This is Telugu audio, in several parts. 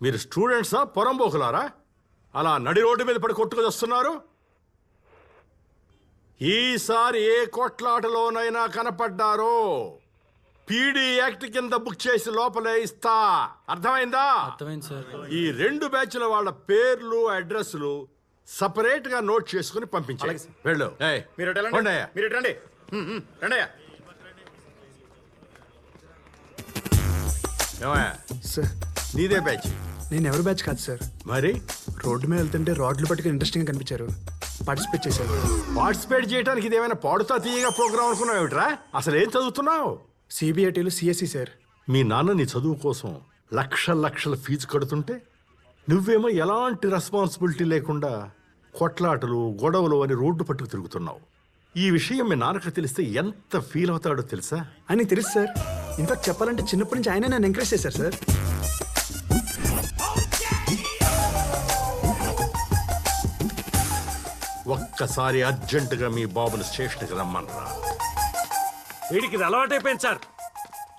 మీరు స్టూడెంట్సా పొరంబోకులారా? అలా నడి రోడ్డు మీద పడి కొట్టుకు వస్తున్నారు ఈసారి ఏ కొట్లాటలోనైనా కనపడ్డారో? పీడీ యాక్ట్ కింద బుక్ చేసి లోపలే ఇస్తా. అర్థమైందా? అర్థమైంది సార్. ఈ రెండు బ్యాచ్ల వాళ్ళ పేర్లు అడ్రస్లు సపరేట్గా నోట్ చేసుకుని పంపించాలి వెళ్ళు. ఏయ్, మీరు ఇటు వెళ్ళండి. పోండయ్యా. మీరు ఇటు రండి? హ్మ్, హ్మ్, రండి అయ్యా. ఏమయ్యా, సార్. నీదే బ్యాచ్. నేను ఎవరు బ్యాచ్ కాదు సార్. మరి? రోడ్డు మీద వెళ్తుంటే రాడ్లు పట్టుకుని ఇంట్రెస్టింగ్ కనిపించారు. పార్టిసిపేట్ చేశారు. పార్టిసిపేట్ చేయడానికి ఇది ఏమైనా పాడుతా తీయగా ప్రోగ్రామ్ అనుకున్నావు ఏమిట్రా? అసలు ఏం చదువుతున్నావు? సిబిఐటీలు సిఎస్సి సార్. మీ నాన్న నీ చదువు కోసం లక్షల లక్షల ఫీజు కడుతుంటే నువ్వేమో ఎలాంటి రెస్పాన్సిబిలిటీ లేకుండా కొట్లాటలు గొడవలు అని రోడ్డు పట్టుకు తిరుగుతున్నావు. ఈ విషయం మీ నాన్నకు తెలిస్తే ఎంత ఫీల్ అవుతాడో తెలుసా? అని తెలుసు సార్. ఇన్ఫాక్ట్ చెప్పాలంటే చిన్నప్పటి నుంచి ఆయన నన్ను ఎంకరేజ్ చేశారు సార్. ఒక్కసారి అర్జెంటుగా మీ బాబుని స్టేషన్కి రమ్మనరా. వీడికి ఇది అలవాటైపోయింది సార్.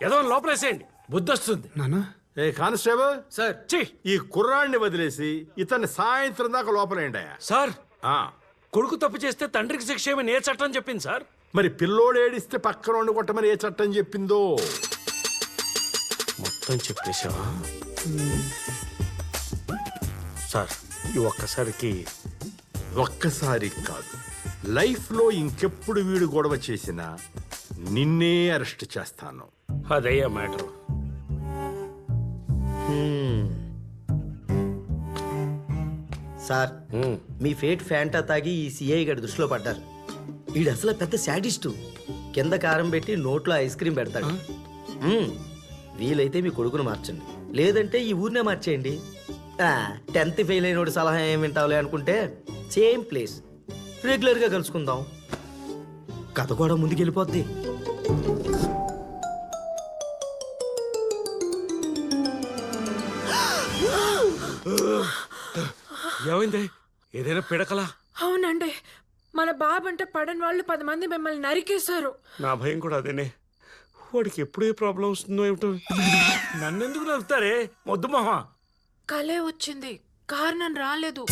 ఏదో లోపలేసేయండి. బుద్ధి వస్తుంది నానా? ఏ కానిస్టేబుల్? సార్. చి ఈ కుర్రాడిని వదిలేసి ఇతన్ని సాయంత్రం దాకా లోపలేండయా సార్. ఆ, కొడుకు తప్పు చేస్తే తండ్రికి శిక్ష ఏమని ఏ చట్టం చెప్పింది సార్? మరి పిల్లోడు ఏడిస్తే పక్కన కొట్టమని ఏ చట్టం చెప్పిందో? మొత్తం చెప్పేశావా? సార్ ఈ ఒక్కసారికి ఒక్కసారి కాదు. లైఫ్లో ఇంకెప్పుడు వీడు గొడవ చేసినా నిన్నే అరెస్ట్ చేస్తాను. అదయ్యా మ్యాటర్. సార్ మీ ఫేట్ ఫ్యాంటా తాగి ఈ సిఐ గారి దృష్టిలో పడ్డారు. ఈడు అసలు పెద్ద శాడిస్టు. కింద కారం పెట్టి నోట్లో ఐస్ క్రీమ్ పెడతాడు. మ్మ్. వీలైతే మీ కొడుకును మార్చండి. లేదంటే ఈ ఊరినే మార్చేయండి. టెన్త్ ఫెయిల్ అయినోడి సలహా ఏం వింటావులే అనుకుంటే సేమ్ ప్లేస్. రెగ్యులర్గా కలుసుకుందాం. కథ కూడా ముందుకెళ్ళిపోద్ది. ఏమైంది? ఏదైనా పిడకలా? అవునండి. మన బాబంట పడని వాళ్ళు పది మంది మిమ్మల్ని నరికేశారు. నా భయం కూడా అదేనే. వాడికి ఎప్పుడు ఏ ప్రాబ్లం వస్తుందో ఏమిటో? నన్నెందుకు నవ్వుతారే మొద్దు మొహా కలే వచ్చింది. కారణం రాలేదు.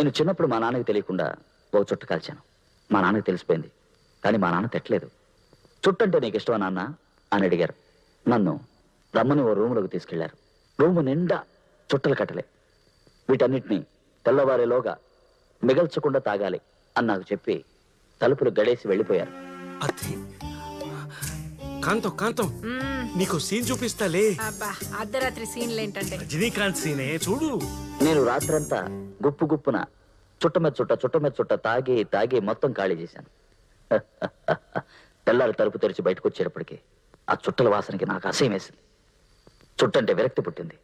నేను చిన్నప్పుడు మా నాన్నకి తెలియకుండా ఓ చుట్ట కాల్చాను. మా నాన్నకి తెలిసిపోయింది. కానీ మా నాన్న తిట్టలేదు. చుట్టంటే నీకు ఇష్టమా నాన్న? అని అడిగారు. నన్ను రమ్మని ఓ రూములోకి తీసుకెళ్ళారు. రూము నిండా చుట్టలు కట్టలే. వీటన్నిటినీ తెల్లవారేలోగా మిగల్చకుండా తాగాలి అని నాకు చెప్పి తలుపులు గడేసి వెళ్ళిపోయారు. కాంతం కాంతం. నీకు సీన్ చూపిస్తాలే. అబ్బా అర్ధరాత్రి సీన్లు ఏంటంటే రజనీకాంత్ సీనే చూడు. నేను రాత్రంతా గుప్పు గుప్పున చుట్ట మీద చుట్ట చుట్ట మీద చుట్ట తాగి తాగి మొత్తం ఖాళీ చేశాను. తెల్లారి తలుపు తెరిచి బయటకు వచ్చేటప్పటికి ఆ చుట్టల వాసనకి నాకు అసహ్యం వేసింది. చుట్టంటే విరక్తి పుట్టింది.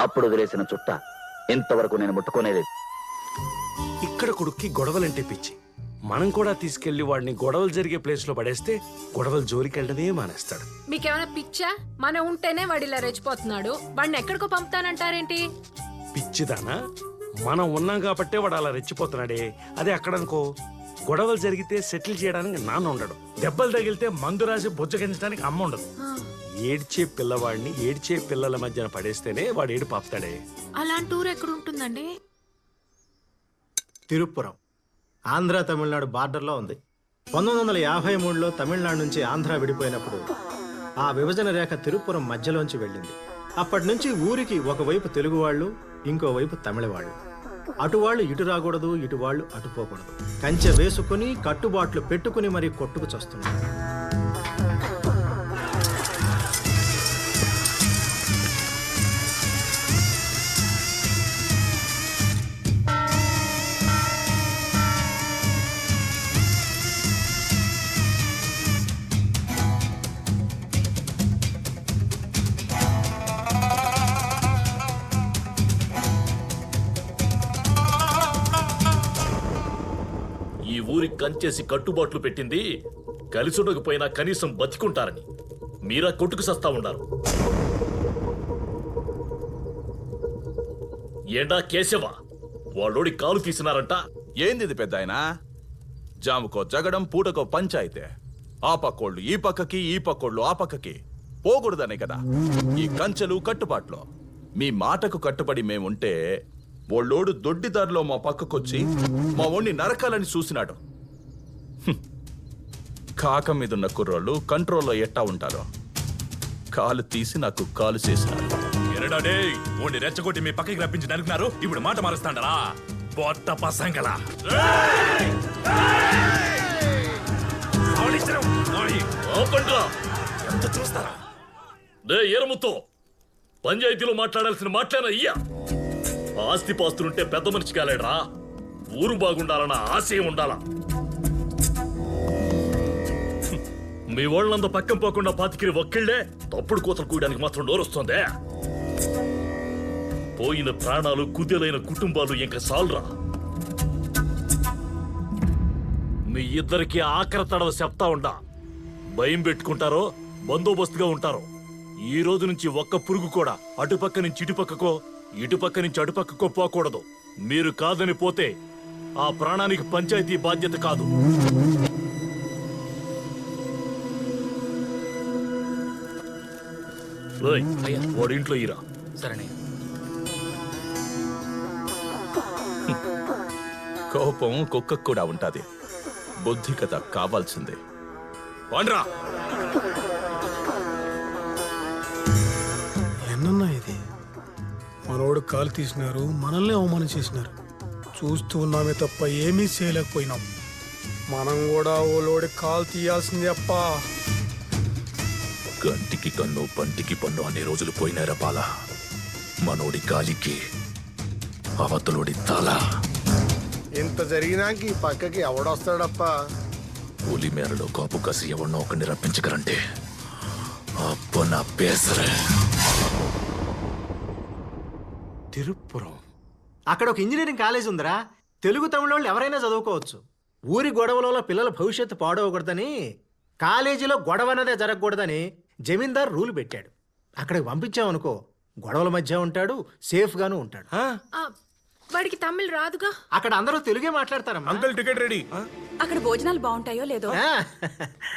అప్పుడు వదిలేసిన చుట్ట ఇంతవరకు నేను ముట్టుకోనేలేదు. ఇక్కడ కొడుక్కి గొడవలంటే పిచ్చి. మనం కూడా తీసుకెళ్ళి వాడిని గొడవలు జరిగే ప్లేస్లో పడేస్తే గొడవలు జోలికి వెళ్ళడమే మానేస్తాడు. మీకేమైనా పిచ్చా? మన ఉంటేనే వాడు ఇలా రెచ్చిపోతున్నాడు. వాడిని ఎక్కడికో పంపుతానంటారేంటి? పిచ్చిదానా? మనం ఉన్నాం కాబట్టే వాడు అలా రెచ్చిపోతున్నాడే. అదే అక్కడనుకో గొడవలు జరిగితే సెటిల్ చేయడానికి నాన్న ఉండడు. దెబ్బలు తగిలితే మందు రాసి బుజ్జగించడానికి అమ్మ ఉండదు. ఏడ్చే పిల్లవాడిని ఏడ్చే పిల్లల మధ్యన పడేస్తేనే వాడు ఏడు పాపుతాడే అలాంటి ఊరు ఎక్కడ ఉంటుందండి? తిరుపురం. ఆంధ్ర తమిళనాడు బార్డర్లో ఉంది. పంతొమ్మిది వందల యాభై మూడులో తమిళనాడు నుంచి ఆంధ్ర విడిపోయినప్పుడు ఆ విభజన రేఖ తిరుపురం మధ్యలోంచి వెళ్ళింది. అప్పటి నుంచి ఊరికి ఒకవైపు తెలుగు వాళ్ళు ఇంకోవైపు తమిళ వాళ్ళు ఇటు రాకూడదు ఇటు వాళ్ళు అటు పోకూడదు. కంచె వేసుకుని కట్టుబాట్లు పెట్టుకుని మరీ కొట్టుకు చస్తున్నారు. కంచేసి కట్టుబాట్లు పెట్టింది. కలిసుండకపోయినా కనీసం బతికుంటారని. మీరా కొట్టుకు సస్తా ఉన్నారు ఏండా కేశవ? వాళ్ళోడి కాలు తీసినారంట. ఏంది పెద్ద ఆయన జాముకో జగడం పూటకో పంచాయితే. ఆ పక్కోళ్ళు ఈ పక్కకి ఈ పక్కోళ్ళు ఆ పక్కకి. పోకూడదనే కదా. ఈ కంచెలు కట్టుబాట్లు. మీ మాటకు కట్టుబడి మేముంటే ఓళ్ళోడు దొడ్డిదారిలో మా పక్కకొచ్చి మా ఒండి నరకాలని చూసినాడు. కాక మీదున్న కుర్రోళ్ళు కంట్రోల్లో ఎట్టా ఉంటారో. కాలు తీసి నాకు కాలు చేసినారు. ఎరడాడే ఓడి రెచ్చగొట్టి మీ పక్కకి రప్పించి అనుకున్నారు ఇప్పుడు మాట మారుస్తాండరా? పొట్ట పసంగల. ఎంత చూస్తారా? డే ఎరముతో పంచాయతీలో మాట్లాడాల్సిన మాట్లాడిన అయ్యా ఆస్తి పాస్తులుంటే పెద్ద మనిషి కాలేడరా. ఊరు బాగుండాలన్న ఆశయం ఉండాలా. మీ వాళ్ళంతా పక్కన పోకుండా పాతికిరి ఒక్కళ్ళే తప్పుడు కోతలు కూయడానికి మాత్రం నోరొస్తుందే. పోయిన ప్రాణాలు కుదేలైన కుటుంబాలు ఇంకా సాల్రా మీ ఇద్దరికి ఆఖరి తడవ చెప్తా ఉండా. భయం పెట్టుకుంటారో బందోబస్తుగా ఉంటారో. ఈ రోజు నుంచి ఒక్క పురుగు కూడా అటుపక్క నుంచి ఇటుపక్కకో ఇటుపక్క నుంచి అటుపక్కకో పోకూడదు మీరు కాదని పోతే ఆ ప్రాణానికి పంచాయతీ బాధ్యత కాదు. వాడి ఇంట్లో ఇరా సరేనే. కోపం కుక్కకు కూడా ఉంటది. బుద్ధి కదా కావాల్సిందే. వండ్రా. ఎన్నన్నా మనోడు కాలు తీసినారు మనల్ని అవమానం చేసినారు. చూస్తూ ఉన్నామే తప్ప ఏమీ చేయలేకపోయినాం. మనం కూడా ఓలోడి కాలు తీయాల్సిందే అప్పా. కంటికి కన్ను పంటికి పన్ను అనే రోజులు పోయినారా పాల మనోడి గాలికి అవతలోడి తల. ఇంత జరిగినాక ఈ పక్కకి ఎవడొస్తాడప్పా? పులి మేరలో కాపు కసి ఎవరినో ఒకరిని రప్పించగలంటే అప్ప నా పేసరే. తిరుపురం. అక్కడ ఒక ఇంజనీరింగ్ కాలేజ్ ఉందిరా. తెలుగు తమిళ వాళ్ళు ఎవరైనా చదువుకోవచ్చు. ఊరి గొడవలలో పిల్లల భవిష్యత్తు పాడవకూడదని కాలేజీలో గొడవ అన్నదే జరగకూడదని జమీందార్ రూల్ పెట్టాడు. అక్కడికి పంపించామనుకో గొడవల మధ్య ఉంటాడు సేఫ్గాను ఉంటాడు. ఆ, వాడికి తమిళ్ రాదుగా? అక్కడ అందరూ తెలుగే మాట్లాడతారమ్మా. Uncle ticket ready. అక్కడ భోజనాలు బాగుంటాయో లేదో? ఆ,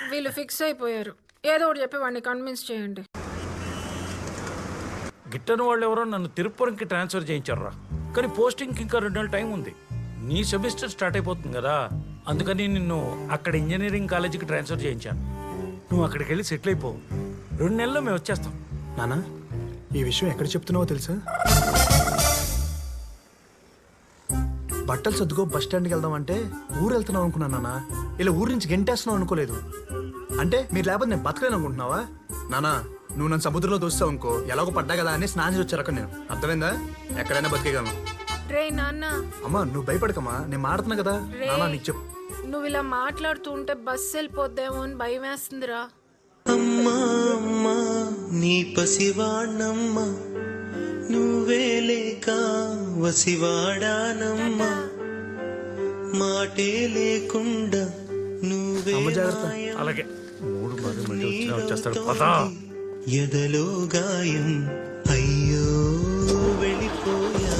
వీళ్ళు ఫిక్స్ అయిపోయారు. ఏదో ఒకటి చెప్పి వాడిని కన్విన్స్ చేయండి. గిట్టని వాళ్ళు ఎవరో నన్ను తిరుపురంకి ట్రాన్స్ఫర్ చేయించారా కానీ పోస్టింగ్కి ఇంకా రెండు నెలల టైం ఉంది. నీ సెమిస్టర్ స్టార్ట్ అయిపోతుంది కదా. అందుకని నిన్ను అక్కడ ఇంజనీరింగ్ కాలేజీకి ట్రాన్స్ఫర్ చేయించాను. నువ్వు అక్కడికి వెళ్ళి సెటిల్ అయిపో. రెండు నెలల్లో మేము వచ్చేస్తాం. నానా ఈ విషయం ఎక్కడ చెప్తున్నావో తెలుసా? బట్టలు సర్దుకో బస్ స్టాండ్కి వెళ్దాం అంటే ఊరు వెళ్తున్నావు అనుకున్నాను నానా. ఇలా ఊరు నుంచి గెంటేస్తున్నావు అనుకోలేదు. అంటే మీరు లేకపోతే నేను బతకలేను అనుకుంటున్నావా? నానా నువ్వు నన్ను సముద్రంలో దోస్తావు అనుకో ఎలాగో పడ్డా కదా అని స్నానం చేసి వచ్చారు అక్కడ నేను. అర్థమైందా? ఎక్కడైనా బతికేయగలను. రే నాన్న. అమ్మా నువ్వు భయపడకమ్మా నేను మాడుతున్నా కదా. రే నానా నీకు చెప్పు. నువ్వు ఇలా మాట్లాడుతూ ఉంటే బస్సు వెళ్ళిపోద్దేమో అని భయం వేస్తుందిరా. అమ్మా అమ్మా నీ పసివాణమ్మా నువ్వే లేక వసివాడానమ్మా. మాటే లేకుండా నువ్వే అమ్మ జాగ్రత్త. మాయం. అలాగే. మూడు మంది వచ్చేస్తాడు పదా. യഥലോകായം അയ്യോ വെളിപ്പോയാ